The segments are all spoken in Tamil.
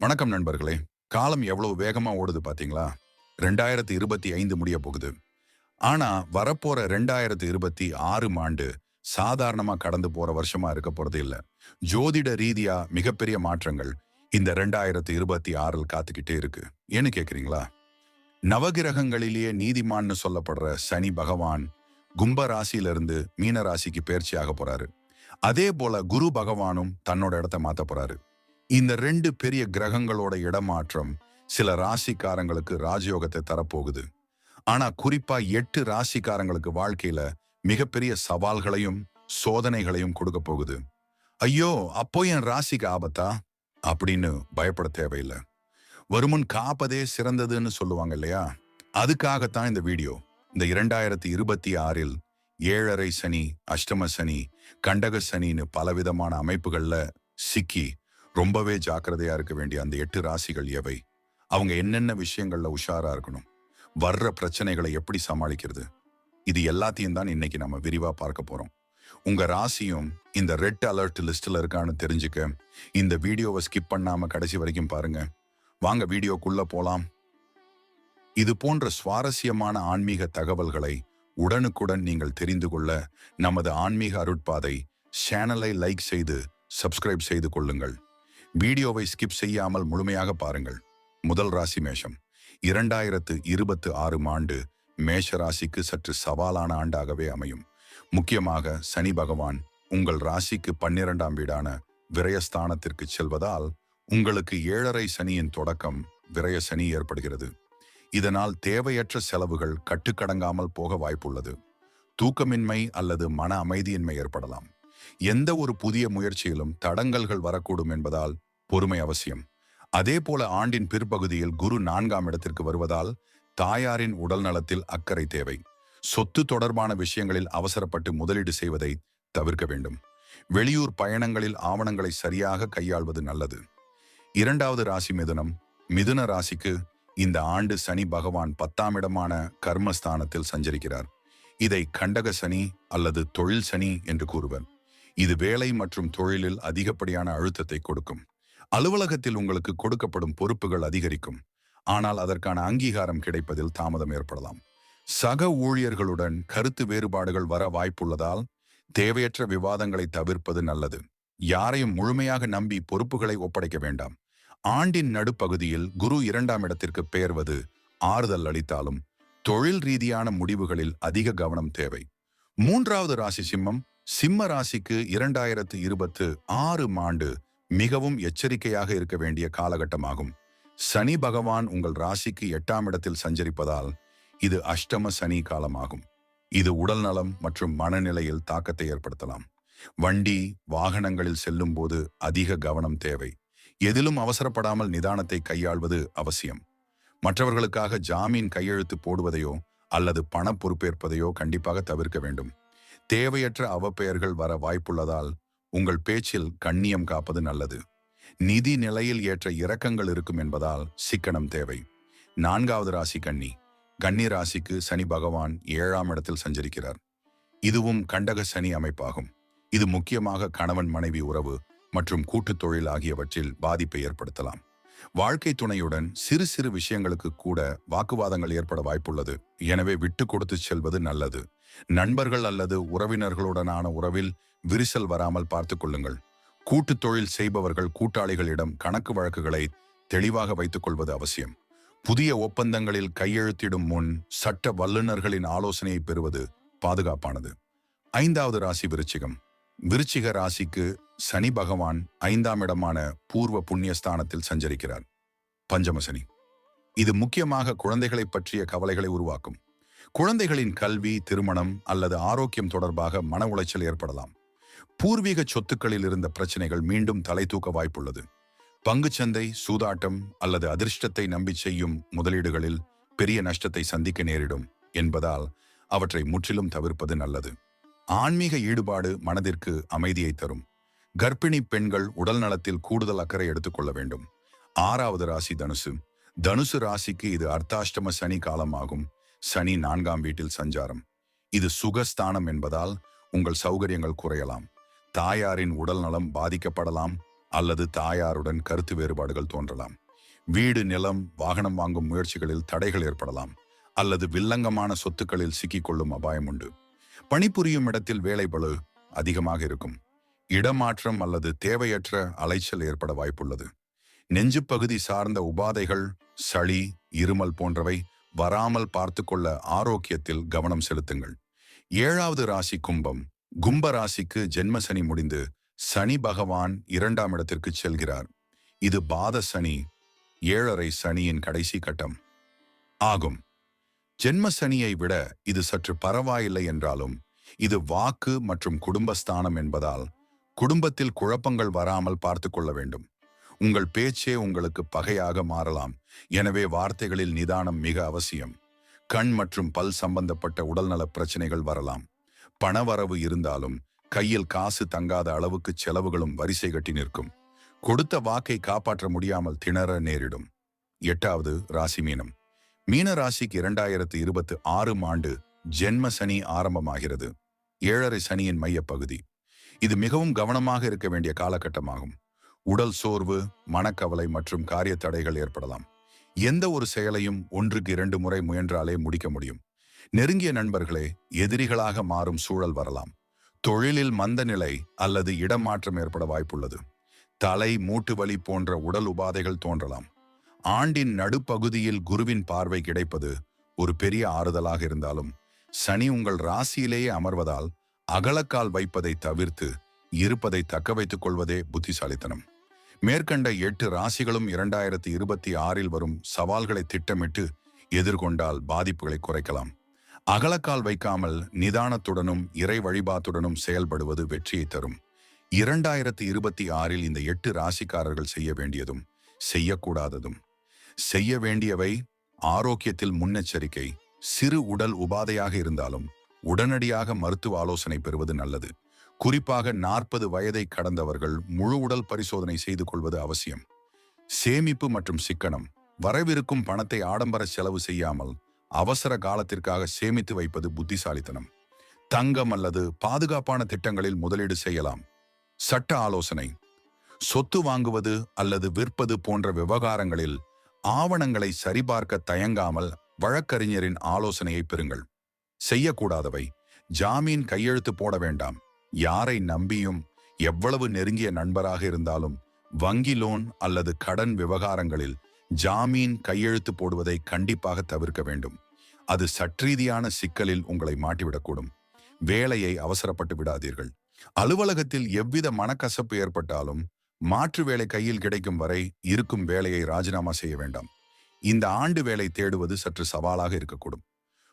வணக்கம் நண்பர்களே. காலம் எவ்வளவு வேகமா ஓடுது பாத்தீங்களா? ரெண்டாயிரத்தி இருபத்தி ஐந்து முடிய போகுது. ஆனா வரப்போற ரெண்டாயிரத்தி இருபத்தி ஆறு ஆண்டு சாதாரணமா கடந்து போற வருஷமா இருக்க போறது இல்ல. ஜோதிட ரீதியா மிகப்பெரிய மாற்றங்கள் இந்த ரெண்டாயிரத்தி இருபத்தி ஆறில் காத்துக்கிட்டே இருக்கு. ஏன்னு கேக்குறீங்களா? நவகிரகங்களிலேயே நீதிமான்னு சொல்லப்படுற சனி பகவான் கும்ப ராசியிலிருந்து மீன ராசிக்கு பயிற்சியாக போறாரு. அதே போல குரு பகவானும் தன்னோட இடத்த மாத்த போறாரு. இந்த ரெண்டு பெரிய கிரகங்களோட இடமாற்றம் சில ராசிக்காரங்களுக்கு ராஜயோகத்தை தரப்போகுது. ஆனா குறிப்பா எட்டு ராசிக்காரங்களுக்கு வாழ்க்கையில மிகப்பெரிய சவால்களையும் சோதனைகளையும் கொடுக்க போகுது. ஐயோ அப்போ என் ராசிக்கு ஆபத்தா? அப்படின்னு பயப்பட தேவையில்லை. வருமுன் காப்பதே சிறந்ததுன்னு சொல்லுவாங்க இல்லையா? அதுக்காகத்தான் இந்த வீடியோ. இந்த இரண்டாயிரத்தி இருபத்தி ஆறில் ஏழரை சனி அஷ்டம சனி கண்டக சனின்னு பலவிதமான அமைப்புகள்ல சிக்கி ரொம்பவே ஜாக்கிரதையா இருக்க வேண்டிய அந்த எட்டு ராசிகள் எவை? அவங்க என்னென்ன விஷயங்கள்ல உஷாரா இருக்கணும்? வர்ற பிரச்சனைகளை எப்படி சமாளிக்கிறது? இது எல்லாத்தையும் தான் இன்னைக்கு நம்ம விரிவா பார்க்க போறோம். உங்க ராசியும் இந்த ரெட் அலர்ட் லிஸ்ட்ல இருக்கான்னு தெரிஞ்சுக்க. இந்த வீடியோவை ஸ்கிப் பண்ணாம கடைசி வரைக்கும் பாருங்க. வாங்க வீடியோக்குள்ள போலாம். இது போன்ற சுவாரஸ்யமான ஆன்மீக தகவல்களை உடனுக்குடன் நீங்கள் தெரிந்து கொள்ள நமது ஆன்மீக அருட்பாதை சேனலை லைக் செய்து சப்ஸ்கிரைப் செய்து கொள்ளுங்கள். வீடியோவை ஸ்கிப் செய்யாமல் முழுமையாக பாருங்கள். முதல் ராசி மேஷம். இரண்டாயிரத்து இருபத்து ஆறு ஆண்டு மேஷ ராசிக்கு சற்று சவாலான ஆண்டாகவே அமையும். முக்கியமாக சனி பகவான் உங்கள் ராசிக்கு பன்னிரண்டாம் வீடான விரயஸ்தானத்திற்கு செல்வதால் உங்களுக்கு ஏழரை சனியின் தொடக்கம் விரய சனி ஏற்படுகிறது. இதனால் தேவையற்ற செலவுகள் கட்டுக்கடங்காமல் போக வாய்ப்புள்ளது. தூக்கமின்மை அல்லது மன அமைதியின்மை ஏற்படலாம். எந்த ஒரு புதிய முயற்சியிலும் தடங்கல்கள் வரக்கூடும் என்பதால் பொறுமை அவசியம். அதே போல ஆண்டின் பிற்பகுதியில் குரு நான்காம் இடத்திற்கு வருவதால் தாயாரின் உடல் நலத்தில் அக்கறை தேவை. சொத்து தொடர்பான விஷயங்களில் அவசரப்பட்டு முதலீடு செய்வதை தவிர்க்க வேண்டும். வெளியூர் பயணங்களில் ஆவணங்களை சரியாக கையாள்வது நல்லது. இரண்டாவது ராசி மிதுனம். மிதுன ராசிக்கு இந்த ஆண்டு சனி பகவான் பத்தாம் இடமான கர்மஸ்தானத்தில் சஞ்சரிக்கிறார். இதை கண்டக சனி அல்லது தொழில் சனி என்று கூறுவர். இது வேலை மற்றும் தொழிலில் அதிகப்படியான அழுத்தத்தை கொடுக்கும். அலுவலகத்தில் உங்களுக்கு கொடுக்கப்படும் பொறுப்புகள் அதிகரிக்கும். ஆனால் அதற்கான அங்கீகாரம் கிடைப்பதில் தாமதம் ஏற்படலாம். சக ஊழியர்களுடன் கருத்து வேறுபாடுகள் வர வாய்ப்புள்ளதால் தேவையற்ற விவாதங்களை தவிர்ப்பது நல்லது. யாரையும் முழுமையாக நம்பி பொறுப்புகளை ஒப்படைக்க வேண்டாம். ஆண்டின் நடுப்பகுதியில் குரு இரண்டாம் இடத்திற்கு பெயர்வது ஆறுதல் அளித்தாலும் தொழில் ரீதியான முடிவுகளில் அதிக கவனம் தேவை. மூன்றாவது ராசி சிம்மம் சிம்ம ராசிக்கு இரண்டாயிரத்து இருபத்து ஆறு ஆண்டு மிகவும் எச்சரிக்கையாக இருக்க வேண்டிய காலகட்டமாகும். சனி பகவான் உங்கள் ராசிக்கு எட்டாம் இடத்தில் சஞ்சரிப்பதால் இது அஷ்டம சனி காலமாகும். இது உடல் நலம் மற்றும் மனநிலையில் தாக்கத்தை ஏற்படுத்தலாம். வண்டி வாகனங்களில் செல்லும் போது அதிக கவனம் தேவை. எதிலும் அவசரப்படாமல் நிதானத்தை கையாள்வது அவசியம். மற்றவர்களுக்காக ஜாமீன் கையெழுத்து போடுவதையோ அல்லது பண பொறுப்பேற்பதையோ கண்டிப்பாக தவிர்க்க வேண்டும். தேவையற்ற அவப்பெயர்கள் வர வாய்ப்புள்ளதால் உங்கள் பேச்சில் கண்ணியம் காப்பது நல்லது. நிதி நிலையில் ஏற்ற இரக்கங்கள் இருக்கும் என்பதால் சிக்கனம் தேவை. நான்காவது ராசி கன்னி. கன்னி ராசிக்கு சனி பகவான் ஏழாம் இடத்தில் சஞ்சரிக்கிறார். இதுவும் கண்டக சனி அமைப்பாகும். இது முக்கியமாக கணவன் மனைவி உறவு மற்றும் கூட்டுத் தொழில் ஆகியவற்றில் பாதிப்பை ஏற்படுத்தலாம். வாழ்க்கை துணையுடன் சிறு சிறு விஷயங்களுக்கு கூட வாக்குவாதங்கள் ஏற்பட வாய்ப்புள்ளது. எனவே விட்டு கொடுத்து செல்வது நல்லது. நண்பர்கள் அல்லது உறவினர்களுடனான உறவில் விரிசல் வராமல் பார்த்து கொள்ளுங்கள். கூட்டு தொழில் செய்பவர்கள் கூட்டாளிகளிடம் கணக்கு வழக்குகளை தெளிவாக வைத்துக் கொள்வது அவசியம். புதிய ஒப்பந்தங்களில் கையெழுத்திடும் முன் சட்ட வல்லுநர்களின் ஆலோசனையை பெறுவது பாதுகாப்பானது. ஐந்தாவது ராசி விருச்சிகம். விருச்சிக ராசிக்கு சனி பகவான் ஐந்தாம் இடமான பூர்வ புண்ணியஸ்தானத்தில் சஞ்சரிக்கிறார். பஞ்சமசனி. இது முக்கியமாக குழந்தைகளை பற்றிய கவலைகளை உருவாக்கும். குழந்தைகளின் கல்வி திருமணம் அல்லது ஆரோக்கியம் தொடர்பாக மன உளைச்சல் ஏற்படலாம். பூர்வீக சொத்துக்களில் இருந்த பிரச்சனைகள் மீண்டும் தலை தூக்க வாய்ப்புள்ளது. பங்குச்சந்தை சூதாட்டம் அல்லது அதிர்ஷ்டத்தை நம்பி செய்யும் முதலீடுகளில் பெரிய நஷ்டத்தை சந்திக்க நேரிடும் என்பதால் அவற்றை முற்றிலும் தவிர்ப்பது நல்லது. ஆன்மீக ஈடுபாடு மனதிற்கு அமைதியை தரும். கர்ப்பிணி பெண்கள் உடல் நலத்தில் கூடுதல் அக்கறை எடுத்துக்கொள்ள வேண்டும். ஆறாவது ராசி தனுசு. தனுசு ராசிக்கு இது அர்த்தாஷ்டம சனி காலமாகும். சனி நான்காம் வீட்டில் சஞ்சாரம். இது சுகஸ்தானம் என்பதால் உங்கள் சௌகரியங்கள் குறையலாம். தாயாரின் உடல் நலம் பாதிக்கப்படலாம் அல்லது தாயாருடன் கருத்து வேறுபாடுகள் தோன்றலாம். வீடு நிலம் வாகனம் வாங்கும் முயற்சிகளில் தடைகள் ஏற்படலாம் அல்லது வில்லங்கமான சொத்துக்களில் சிக்கிக்கொள்ளும் அபாயம் உண்டு. பணிபுரியும் இடத்தில் வேலை பளு அதிகமாக இருக்கும். இடமாற்றம் அல்லது தேவையற்ற அலைச்சல் ஏற்பட வாய்ப்புள்ளது. நெஞ்சு பகுதி சார்ந்த உபாதைகள் சளி இருமல் போன்றவை வராமல் பார்த்து கொள்ள ஆரோக்கியத்தில் கவனம் செலுத்துங்கள். ஏழாவது ராசி கும்பம். கும்ப ராசிக்கு ஜென்ம சனி முடிந்து சனி பகவான் இரண்டாம் இடத்திற்கு செல்கிறார். இது பாத சனி ஏழரை சனியின் கடைசி கட்டம் ஆகும். ஜென்ம சனியை விட இது சற்று பரவாயில்லை என்றாலும் இது வாக்கு மற்றும் குடும்பஸ்தானம் என்பதால் குடும்பத்தில் குழப்பங்கள் வராமல் பார்த்து கொள்ள வேண்டும். உங்கள் பேச்சே உங்களுக்கு பகையாக மாறலாம். எனவே வார்த்தைகளில் நிதானம் மிக அவசியம். கண் மற்றும் பல் சம்பந்தப்பட்ட உடல்நல பிரச்சனைகள் வரலாம். பணவரவு இருந்தாலும் கையில் காசு தங்காத அளவுக்கு செலவுகளும் வரிசை கட்டி நிற்கும். கொடுத்த வாக்கை காப்பாற்ற முடியாமல் திணற நேரிடும். எட்டாவது ராசி மீனம். மீன ராசிக்கு இரண்டாயிரத்து இருபத்தி ஆறும் ஆண்டு ஜென்ம சனி ஆரம்பமாகிறது. ஏழரை சனியின் மையப்பகுதி இது மிகவும் கவனமாக இருக்க வேண்டிய காலகட்டமாகும். உடல் சோர்வு மனக்கவலை மற்றும் காரிய தடைகள் ஏற்படலாம். எந்த ஒரு செயலையும் ஒன்றுக்கு இரண்டு முறை முயன்றாலே முடிக்க முடியும். நெருங்கிய நண்பர்களே எதிரிகளாக மாறும் சூழல் வரலாம். தொழிலில் மந்த நிலை அல்லது இடமாற்றம் ஏற்பட வாய்ப்புள்ளது. தலை மூட்டு வலி போன்ற உடல் உபாதைகள் தோன்றலாம். ஆண்டின் நடுப்பகுதியில் குருவின் பார்வை கிடைப்பது ஒரு பெரிய ஆறுதலாக இருந்தாலும் சனி உங்கள் ராசியிலேயே அமர்வதால் அகலக்கால் வைப்பதை தவிர்த்து இருப்பதை தக்க வைத்துக் கொள்வதே புத்திசாலித்தனம். மேற்கண்ட எட்டு ராசிகளும் இரண்டாயிரத்தி இருபத்தி ஆறில் வரும் சவால்களை திட்டமிட்டு எதிர்கொண்டால் பாதிப்புகளை குறைக்கலாம். அகலக்கால் வைக்காமல் நிதானத்துடனும் இறை வழிபாத்துடனும் செயல்படுவது வெற்றியை தரும். இரண்டாயிரத்தி இருபத்தி ஆறில் இந்த எட்டு ராசிக்காரர்கள் செய்ய வேண்டியதும் செய்யக்கூடாததும். செய்ய வேண்டியவை ஆரோக்கியத்தில் முன்னெச்சரிக்கை. சிறு உடல் உபாதையாக இருந்தாலும் உடனடியாக மருத்துவ ஆலோசனை பெறுவது நல்லது. குறிப்பாக நாற்பது வயதை கடந்தவர்கள் முழு உடல் பரிசோதனை செய்து கொள்வது அவசியம். சேமிப்பு மற்றும் சிக்கனம். வரவிருக்கும் பணத்தை ஆடம்பர செலவு செய்யாமல் அவசர காலத்திற்காக சேமித்து வைப்பது புத்திசாலித்தனம். தங்கம் அல்லது பாதுகாப்பான திட்டங்களில் முதலீடு செய்யலாம். சட்ட ஆலோசனை. சொத்து வாங்குவது அல்லது விற்பது போன்ற விவகாரங்களில் ஆவணங்களை சரிபார்க்க தயங்காமல் வழக்கறிஞரின் ஆலோசனையை பெறுங்கள். செய்யக்கூடாதவை. ஜாமீன் கையெழுத்து போட வேண்டாம். யாரை நம்பியும் எவ்வளவு நெருங்கிய நண்பராக இருந்தாலும் வங்கி லோன் அல்லது கடன் விவகாரங்களில் ஜாமீன் கையெழுத்து போடுவதை கண்டிப்பாக தவிர்க்க வேண்டும். அது சற்றீதியான சிக்கலில் உங்களை மாட்டிவிடக்கூடும். வேலையை அவசரப்பட்டு விடாதீர்கள். அலுவலகத்தில் எவ்வித மனக்கசப்பு ஏற்பட்டாலும் மாற்று வேலை கையில் கிடைக்கும் வரை இருக்கும் வேலையை ராஜினாமா செய்ய வேண்டாம். இந்த ஆண்டு வேலை தேடுவது சற்று சவாலாக இருக்கக்கூடும்.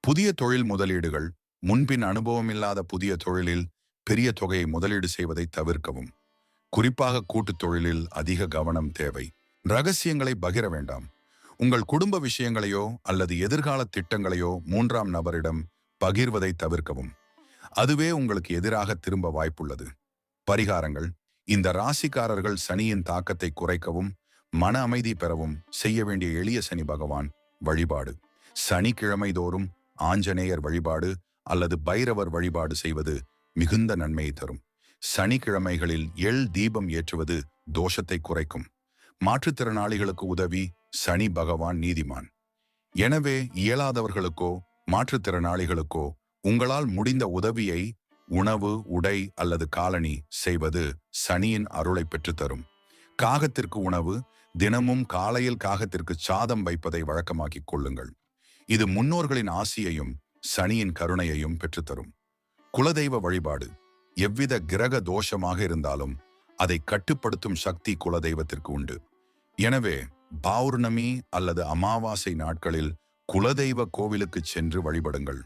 புதிய தொழில் முதலீடுகள் முன்பின் அனுபவம் இல்லாத புதிய தொழிலில் பெரிய தொகையை முதலீடு செய்வதை தவிர்க்கவும். குறிப்பாக கூட்டுத் தொழிலில் அதிக கவனம் தேவை. ரகசியங்களை பகிர வேண்டாம். உங்கள் குடும்ப விஷயங்களையோ அல்லது எதிர்கால திட்டங்களையோ மூன்றாம் நபரிடம் பகிர்வதை தவிர்க்கவும். அதுவே உங்களுக்கு எதிராக திரும்ப வாய்ப்புள்ளது. பரிகாரங்கள். இந்த ராசிக்காரர்கள் சனியின் தாக்கத்தை குறைக்கவும் மன அமைதி பெறவும் செய்ய வேண்டிய எளிய சனி பகவான் வழிபாடு. சனிக்கிழமை தோறும் ஆஞ்சநேயர் வழிபாடு அல்லது பைரவர் வழிபாடு செய்வது மிகுந்த நன்மையை தரும். சனிக்கிழமைகளில் எள் தீபம் ஏற்றுவது தோஷத்தை குறைக்கும். மாற்றுத்திறனாளிகளுக்கு உதவி சனி பகவான் நீதிமான். எனவே இயலாதவர்களுக்கோ மாற்றுத்திறனாளிகளுக்கோ உங்களால் முடிந்த உதவியை உணவு உடை அல்லது காலனி செய்வது சனியின் அருளை பெற்றுத்தரும் காகத்திற்கு உணவு தினமும் காலையில் காகத்திற்கு சாதம் வைப்பதை வழக்கமாக்கிக் கொள்ளுங்கள். இது முன்னோர்களின் ஆசியையும் சனியின் கருணையையும் பெற்றுத்தரும் குலதெய்வ வழிபாடு. எவ்வித கிரக தோஷமாக இருந்தாலும் அதை கட்டுப்படுத்தும் சக்தி குலதெய்வத்திற்கு உண்டு. எனவே பௌர்ணமி அல்லது அமாவாசை நாட்களில் குலதெய்வ கோவிலுக்கு சென்று வழிபடுங்கள்.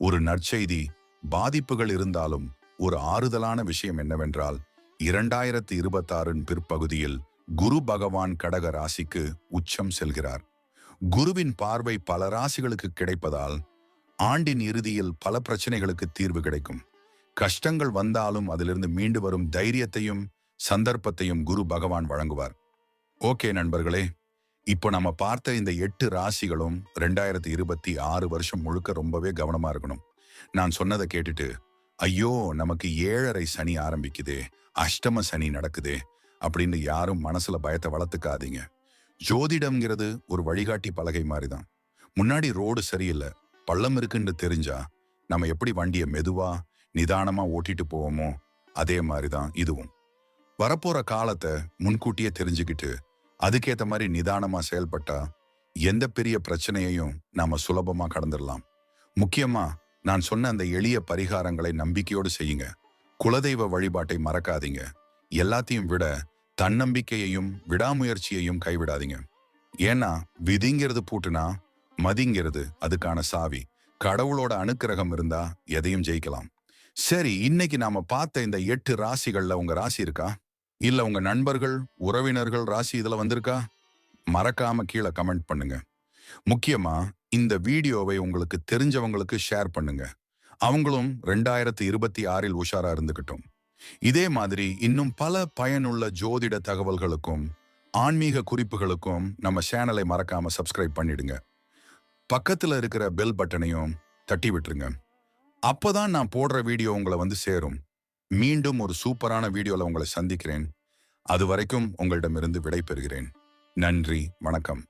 ஒரு நற்செய்தி பாதிப்புகள் இருந்தாலும் ஒரு ஆறுதலான விஷயம் என்னவென்றால் இரண்டாயிரத்தி இருபத்தாறின் பிற்பகுதியில் குரு பகவான் கடக ராசிக்கு உச்சம் செல்கிறார். குருவின் பார்வை பல ராசிகளுக்கு கிடைப்பதால் ஆண்டின் இறுதியில் பல பிரச்சனைகளுக்கு தீர்வு கிடைக்கும். கஷ்டங்கள் வந்தாலும் அதிலிருந்து மீண்டு வரும் தைரியத்தையும் சந்தர்ப்பத்தையும் குரு பகவான் வழங்குவார். ஓகே நண்பர்களே இப்போ நம்ம பார்த்த இந்த எட்டு ராசிகளும் ரெண்டாயிரத்தி இருபத்தி ஆறு வருஷம் முழுக்க ரொம்பவே கவனமா இருக்கணும். நான் சொன்னதை கேட்டுட்டு ஐயோ நமக்கு ஏழரை சனி ஆரம்பிக்குதே அஷ்டம சனி நடக்குதே அப்படின்னு யாரும் மனசுல பயத்தை வளர்த்துக்காதீங்க. ஜோதிடம்ங்கிறது ஒரு வழிகாட்டி பலகை மாதிரி தான் முன்னாடி ரோடு சரியில்லை பள்ளம் இருக்குன்னு தெரிஞ்சா நம்ம எப்படி வண்டியை மெதுவா நிதானமா ஓட்டிட்டு போவோமோ அதே மாதிரி தான் இதுவும். வரப்போற காலத்தை முன்கூட்டியே தெரிஞ்சுக்கிட்டு அதுக்கேத்த மாதிரி நிதானமா செயல்பட்டா எந்த பெரிய பிரச்சனையையும் நாம சுலபமா கடந்துடலாம். முக்கியமா நான் சொன்ன அந்த எளிய பரிகாரங்களை நம்பிக்கையோடு செய்யுங்க. குலதெய்வ வழிபாட்டை மறக்காதீங்க. எல்லாத்தையும் விட தன்னம்பிக்கையையும் விடாமுயற்சியையும் கைவிடாதீங்க. ஏன்னா விதிங்கிறது பூட்டுனா மதிங்கிறது அதுக்கான சாவி. கடவுளோட அனுக்கிரகம் இருந்தா எதையும் ஜெயிக்கலாம். சரி இன்னைக்கு நாம பார்த்த இந்த எட்டு ராசிகள்ல உங்க ராசி இருக்கா? இல்ல உங்க நண்பர்கள் உறவினர்கள் ராசி இதுல வந்திருக்கா? மறக்காம கீழே கமெண்ட் பண்ணுங்க. முக்கியமா இந்த வீடியோவை உங்களுக்கு தெரிஞ்சவங்களுக்கு ஷேர் பண்ணுங்க. அவங்களும் ரெண்டாயிரத்தி இருபத்தி ஆறில் உஷாரா இருந்துக்கட்டும் இதே மாதிரி இன்னும் பல பயனுள்ள ஜோதிட தகவல்களுக்கும் ஆன்மீக குறிப்புகளுக்கும் நம்ம சேனலை மறக்காம சப்ஸ்கிரைப் பண்ணிடுங்க. பக்கத்துல இருக்கிற பெல் பட்டனையும் தட்டி விட்டுருங்க. அப்போதான் நான் போடுற வீடியோ உங்களை வந்து சேரும். மீண்டும் ஒரு சூப்பரான வீடியோல உங்களை சந்திக்கிறேன். அது வரைக்கும் உங்களிடமிருந்து விடை பெறுகிறேன் நன்றி வணக்கம்.